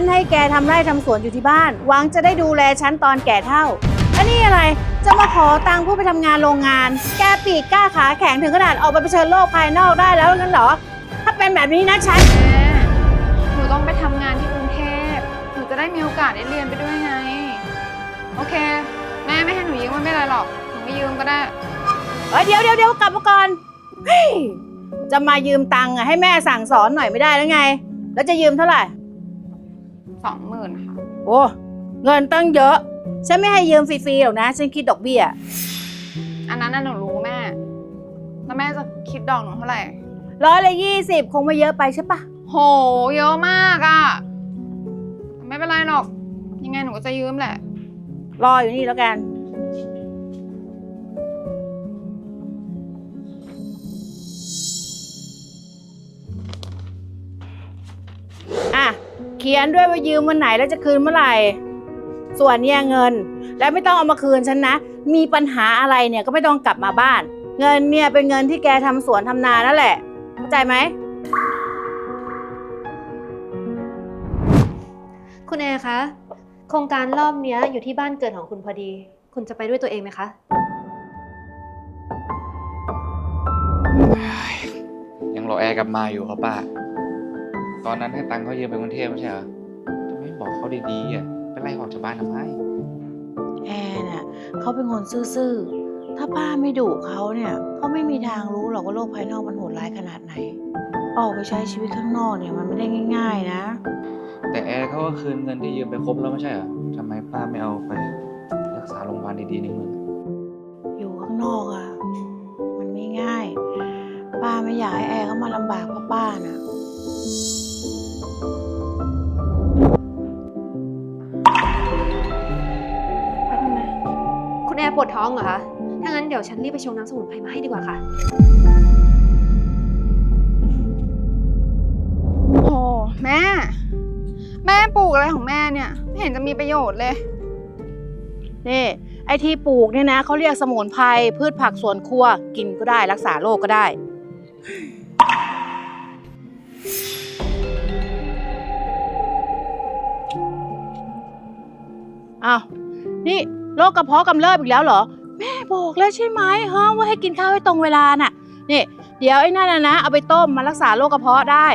นให้แกทำไร่ทำสวนอยู่ที่บ้าน หวังจะได้ดูแลฉันตอนแก่เท่าอันนี้อะไร จะมาขอตังค์เพื่อไปทำงานโรงงาน แกปีกกล้าขาแข็งถึงขนาดออกไปเผชิญโลกภายนอกได้แล้วงั้นเหรอ ถ้าเป็นแบบนี้นะฉันแม่หนูต้องไปทำงานที่กรุงเทพหนูจะได้มีโอกาสได้เรียนไปด้วยไง โอเค แม่ไม่ให้หนูยืมมันไม่เป็นไรหรอก หนูไม่ยืมก็ได้เอ้ยเดี๋ยวเดี๋ยวเดี๋ยวกลับมาก่อนเฮ้ยจะมายืมตังค์อะให้แม่สั่งสอนหน่อยไม่ได้แล้วไง แล้วจะยืมเท่าไหร่ สองหมื่นค่ะ โอ้ เงินตั้งเยอะ ฉันไม่ให้ยืมฟรีๆหรอกนะ ฉันคิดดอกเบี้ย อันนั้นน่ะหนูรู้แม่ แล้วแม่จะคิดดอกหนูเท่าไหร่ ร้อยละยี่สิบคงไม่เยอะไปใช่ปะโห เยอะมากอะไม่เป็นไรหรอก ยังไงหนูก็จะยืมแหละ รออยู่นี่แล้วกัน ขียนด้วยว่ายืมวันไหนแล้วจะคืนเมื่อไหร่ ส่วนเนี่ยเงิน แล้วไม่ต้องเอามาคืนฉันนะ มีปัญหาอะไรเนี่ยก็ไม่ต้องกลับมาบ้าน เงินเนี่ยเป็นเงินที่แกทำสวนทำนานั่นแหละ เข้าใจไหม คุณแอร์คะ โครงการรอบเนี้ยอยู่ที่บ้านเกิดของคุณพอดี คุณจะไปด้วยตัวเองไหมคะ ยังรอแอร์กลับมาอยู่ครับป้า ตอนนั้นให้ตังค์เขายืมไปกรุงเทพไม่ใช่เหรอทำไมบอกเขาดีๆอะไปไล่ออกจากบ้านทำไมแอร์เนี่ยเขาเป็นคนซื่อๆ ถ้าป้าไม่ดุเขาเนี่ยเขาไม่มีทางรู้หรอกว่าโลกภายนอกมันโหดร้ายขนาดไหน ออกไปใช้ชีวิตข้างนอกเนี่ยมันไม่ได้ง่าย ๆ นะ แต่แอร์เขาก็คืนเงินที่ยืมไปครบแล้วไม่ใช่เหรอทำไมป้าไม่เอาไปรักษาโรงพยาบาลดีๆในเมืองอยู่ข้างนอกอะมันไม่ง่าย ป้าไม่อยากให้แอร์เขามาลำบากเพราะป้าน่ะ วดท้องเหรอคะ ถ้างั้นเดี๋ยวฉันรีบไปชงน้ำสมุนไพรมาให้ดีกว่าค่ะ โอ้แม่ แม่ปลูกอะไรของแม่เนี่ย ไม่เห็นจะมีประโยชน์เลย นี่ ไอ้ที่ปลูกเนี่ยนะเขาเรียกสมุนไพรพืชผักสวนครัว กินก็ได้รักษาโรคก็ได้ อ้าว นี่ โรคกระเพาะกำเริบอีกแล้วเหรอ แม่บอกแล้วใช่ไหมฮะว่าให้กินข้าวให้ตรงเวลาน่ะนี่เดี๋ยวไอ้นั่นนะนะเอาไปต้มมารักษาโรคกระเพาะได้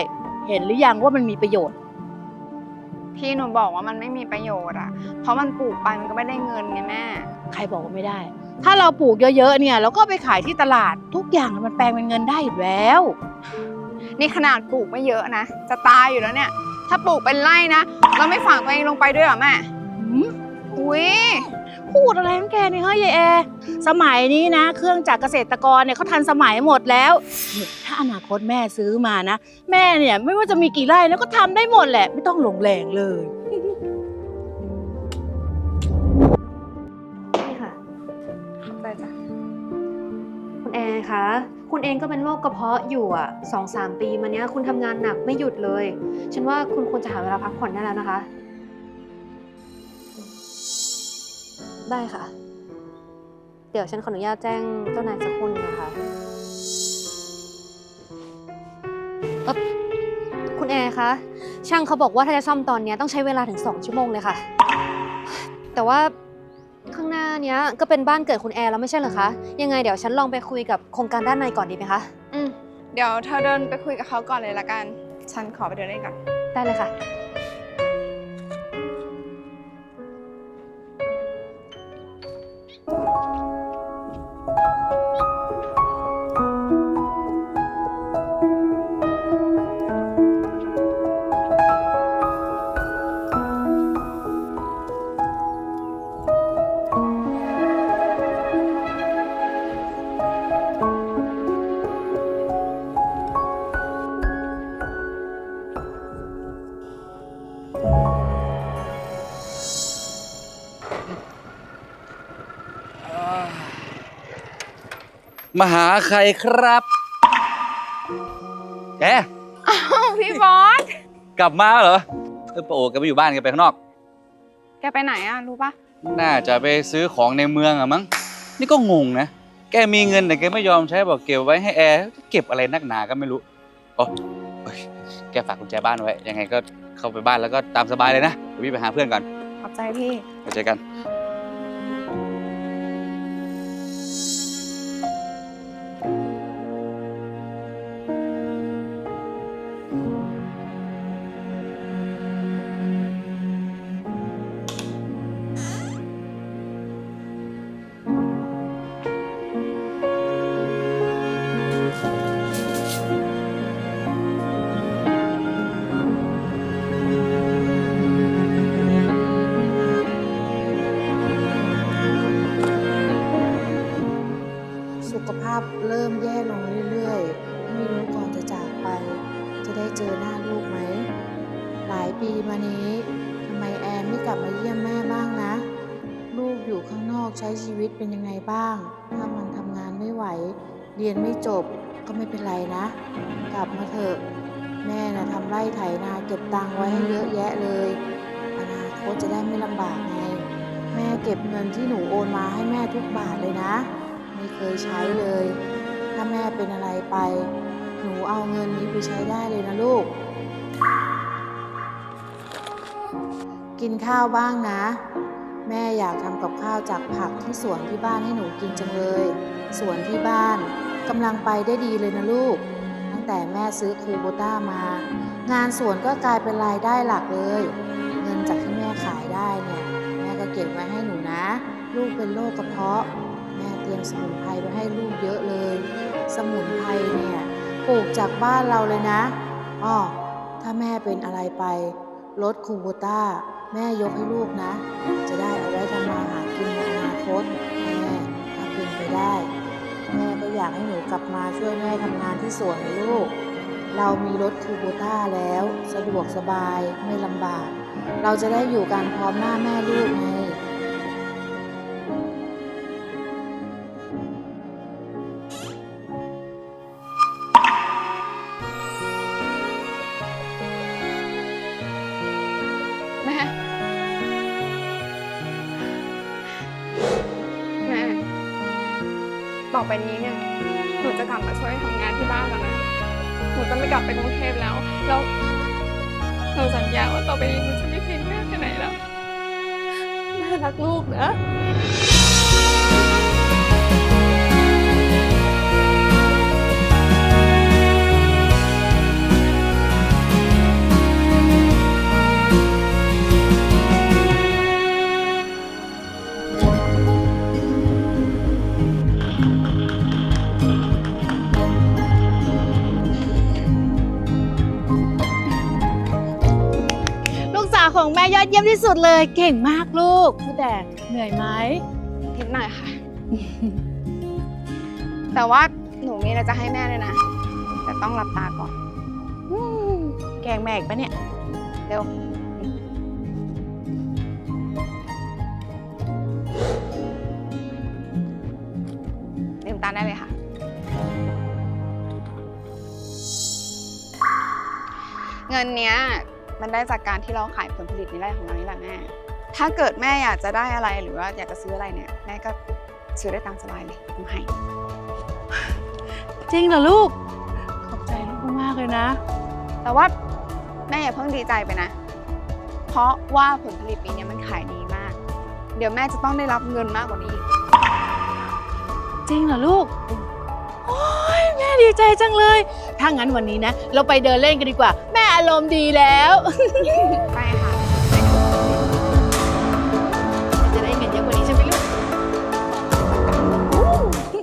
เห็นหรือยังว่ามันมีประโยชน์ที่หนูบอกว่ามันไม่มีประโยชน์อะเพราะมันปลูกไปมันก็ไม่ได้เงินไงแม่ ใครบอกว่าไม่ได้ ถ้าเราปลูกเยอะๆเนี่ยเราก็ไปขายที่ตลาดทุกอย่างมันแปลงเป็นเงินได้อยู่แล้ว นี่ขนาดปลูกไม่เยอะนะ จะตายอยู่แล้วเนี่ย ถ้าปลูกเป็นไร่นะ เราไม่ฝังตัวเองลงไปด้วยเหรอแม่ หืม อุ้ย พูดอะไรของแกนี่เฮ้ยยายแอร์สมัยนี้นะ เครื่องจักรเกษตรกรเนี่ยเขาทันสมัยหมดแล้ว ถ้าอนาคตแม่ซื้อมานะ แม่เนี่ยไม่ว่าจะมีกี่ไร่แล้วก็ทำได้หมดแหละ ไม่ต้องหลงแรงเลย นี่ค่ะขอบใจจ้ะคุณแอร์คะคุณเองก็เป็นโรคกระเพาะอยู่อะสองสามปีมาเนี้ยคุณทำงานหนักไม่หยุดเลย ฉันว่าคุณควรจะหาเวลาพักผ่อนได้แล้วนะคะ ได้ค่ะ เดี๋ยวฉันขออนุญาตแจ้งเจ้านายสักคนงนะคะเอ่อคุณแอร์คะ ช่างเขาบอกว่าถ้าจะซ่อมตอนเนี้ยต้องใช้เวลาถึง 2 ชั่วโมงเลยค่ะ แต่ว่าข้างหน้าเนี้ยก็เป็นบ้านเกิดคุณแอร์แล้วไม่ใช่เหรอคะ ยังไงเดี๋ยวฉันลองไปคุยกับโครงการด้านในก่อนดีไหมคะ อืมเดี๋ยวเธอเดินไปคุยกับเขาก่อนเลยละกัน ฉันขอไปเดินเล่นก่อน ได้เลยค่ะ มาหาใครครับ แกพี่บอส กลับมาเหรอเออปะโอแกไปอยู่บ้านแกไปข้างนอก แกไปไหนอะรู้ปะน่าจะไปซื้อของในเมืองอะมั้ง นี่ก็งงนะ แกมีเงินแต่แกไม่ยอมใช้บอกเก็บไว้ให้แอร์ เก็บอะไรนักหนาก็ไม่รู้โอ้เอ้ยแกฝากกุญแจบ้านไว้ ยังไงก็เข้าไปบ้านแล้วก็ตามสบายเลยนะเดี๋ยวพี่ไปหาเพื่อนก่อนขอบใจพี่ ไปเจอกัน ได้เจอหน้าลูกไหม หลายปีมานี้ทำไมแอนไม่กลับมาเยี่ยมแม่บ้างนะ ลูกอยู่ข้างนอกใช้ชีวิตเป็นยังไงบ้าง ถ้ามันทำงานไม่ไหว เรียนไม่จบก็ไม่เป็นไรนะ กลับมาเถอะ แม่นะทำไร่ไถนาเก็บตังค์ไว้ให้เยอะแยะเลย อนาคตจะได้ไม่ลำบากไง แม่เก็บเงินที่หนูโอนมาให้แม่ทุกบาทเลยนะ ไม่เคยใช้เลย ถ้าแม่เป็นอะไรไป หนูเอาเงินนี้ไปใช้ได้เลยนะลูก กินข้าวบ้างนะ แม่อยากทำกับข้าวจากผักที่สวนที่บ้านให้หนูกินจังเลย สวนที่บ้านกำลังไปได้ดีเลยนะลูก ตั้งแต่แม่ซื้อคูโบต้ามา งานสวนก็กลายเป็นรายได้หลักเลย เงินจากที่แม่ขายได้เนี่ยแม่ก็เก็บไว้ให้หนูนะ ลูกเป็นโรคกระเพาะ แม่เตรียมสมุนไพรไว้ให้ลูกเยอะเลย สมุนไพรเนี่ย ปลูกจากบ้านเราเลยนะอ้อถ้าแม่เป็นอะไรไป รถคูโบต้า แม่ยกให้ลูกนะ จะได้เอาไว้ทำมาหากินในอนาคตแม่ถ้าเป็นไปได้ แม่ก็อยากให้หนูกลับมาช่วยแม่ทำงานที่สวนนะลูก เรามีรถคูโบต้าแล้ว สะดวกสบายไม่ลำบาก เราจะได้อยู่กันพร้อมหน้าแม่ลูกไง ต่อไปนี้เนี่ยหนูจะกลับมาช่วยทำงานที่บ้านแล้วนะ หนูจะไม่กลับไปกรุงเทพแล้ว แล้วหนูสัญญาว่าต่อไปนี้หนูจะไม่ทิ้งแม่ไปไหนแล้ว แม่รักลูกนะ ของแม่ยอดเยี่ยมที่สุดเลย เก่งมากลูกพูดแต่เหนื่อยไหมนิดหน่อยค่ะ แต่ว่าหนูมีอะไรจะให้แม่เลยนะ แต่ต้องหลับตาก่อนอืมแกล้งแม่อีกปะเนี่ย เร็ว ลืมตาได้เลยค่ะ เงินเนี้ย มันได้จากการที่เราขายผลผลิตในไร่ของเรานี่แหละแม่ ถ้าเกิดแม่อยากจะได้อะไรหรือว่าอยากจะซื้ออะไรเนี่ยแม่ก็ซื้อได้ตามสบายเลยหนูให้ จริงเหรอลูก ขอบใจลูกมากๆเลยนะ แต่ว่าแม่อย่าเพิ่งดีใจไปนะ เพราะว่าผลผลิตปีเนี้ยมันขายดีมาก เดี๋ยวแม่จะต้องได้รับเงินมากกว่านี้อีก จริงเหรอลูก โอ้ยแม่ดีใจจังเลย ถ้างั้นวันนี้นะ เราไปเดินเล่นกันดีกว่า แม่อารมณ์ดีแล้ว